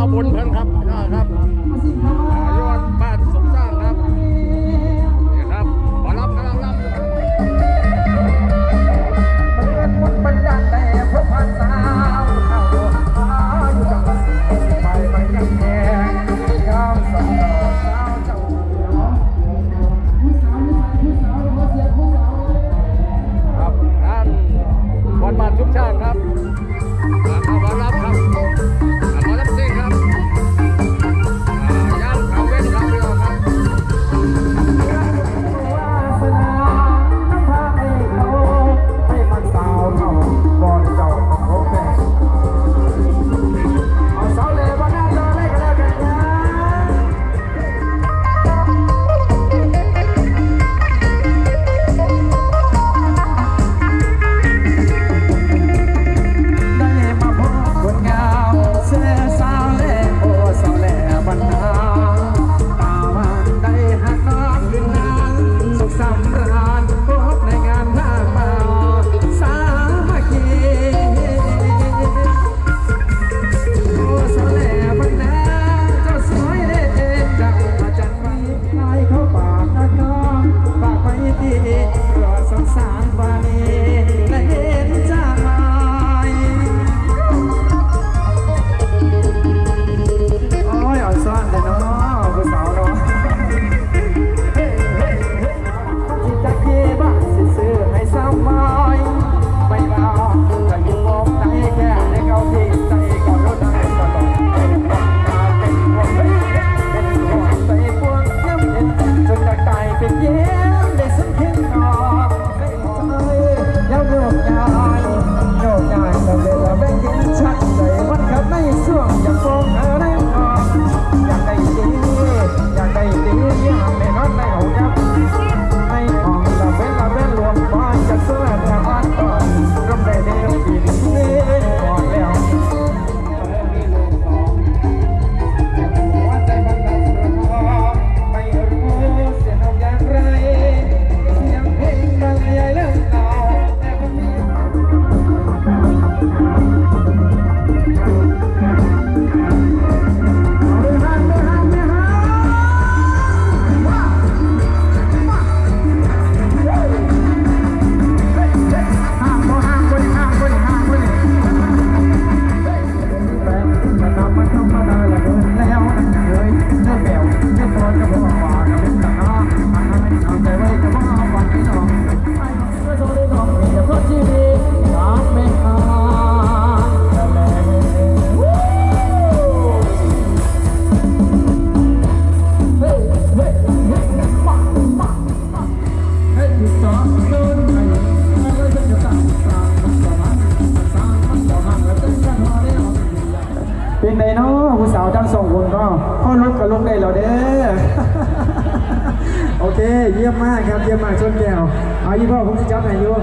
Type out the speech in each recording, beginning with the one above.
าบุญเพิ่นครับพี่น้องครับ ทั้งสองคนก็พ่อลุกกับลุกได้แล้วเด้อโอเค เยี่ยมมากครับเยี่ยมมากชนแก้วเอายี่พ่อผมจะจับไหนอยู่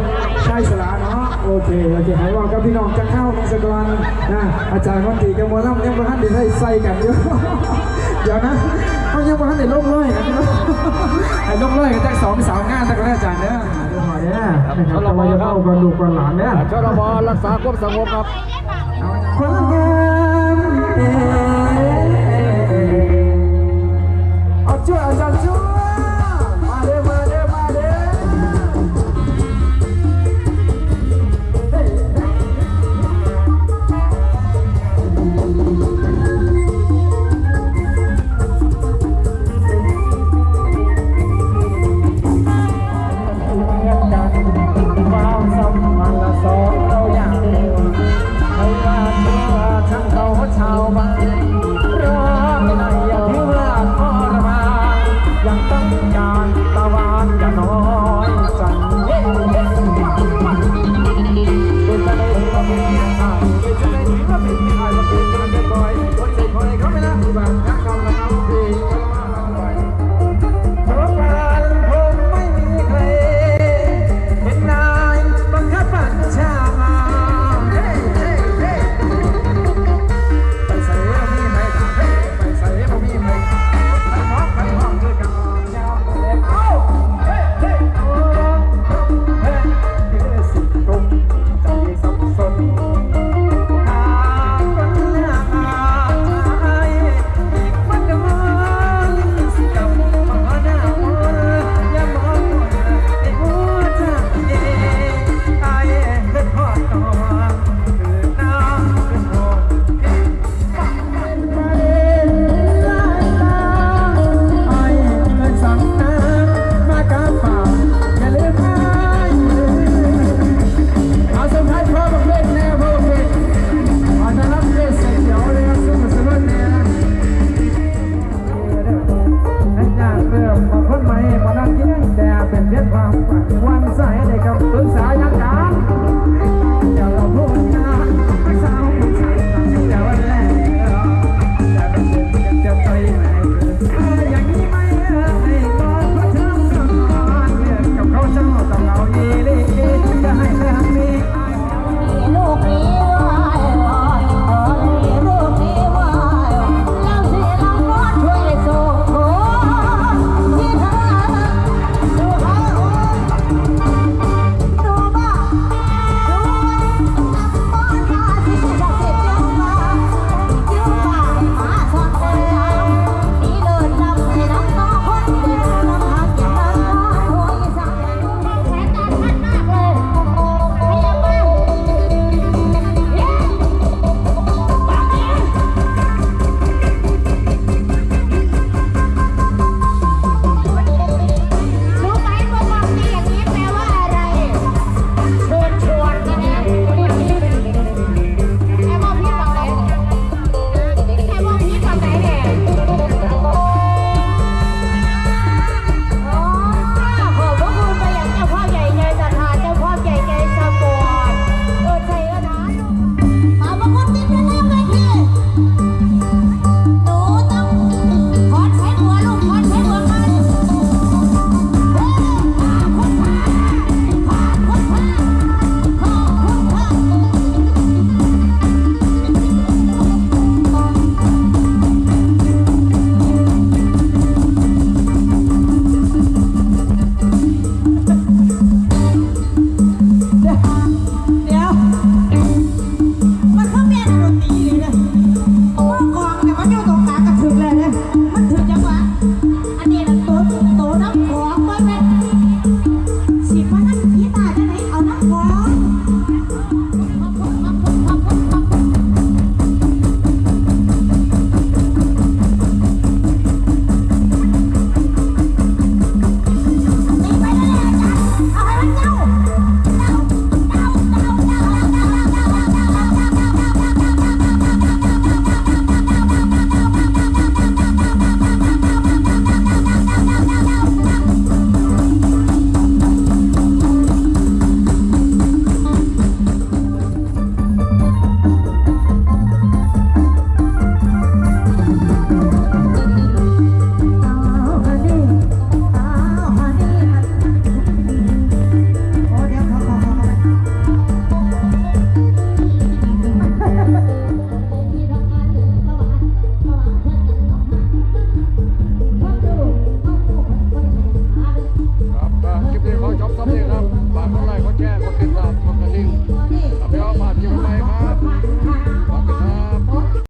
ใช่สลาเนาะโอเคโอเคให้บอกกับพี่น้องจะเข้าในสกอนนะอาจารย์คนตีกับหมอลำยังบ่ทันได้ใส่กันอยู่เดี๋ยวนะเขายังบ่ทันได้ลงร้อยกันอยู่ให้ลงร้อยกันจากสองสาวงานแต่ก็ได้อาจารย์เด้อเดี๋ยวหน่อยเด้อนะครับเราจะเข้ากันดูกันหลานเด้อชรบรักษาความสงบครับ Jojo, Jojo.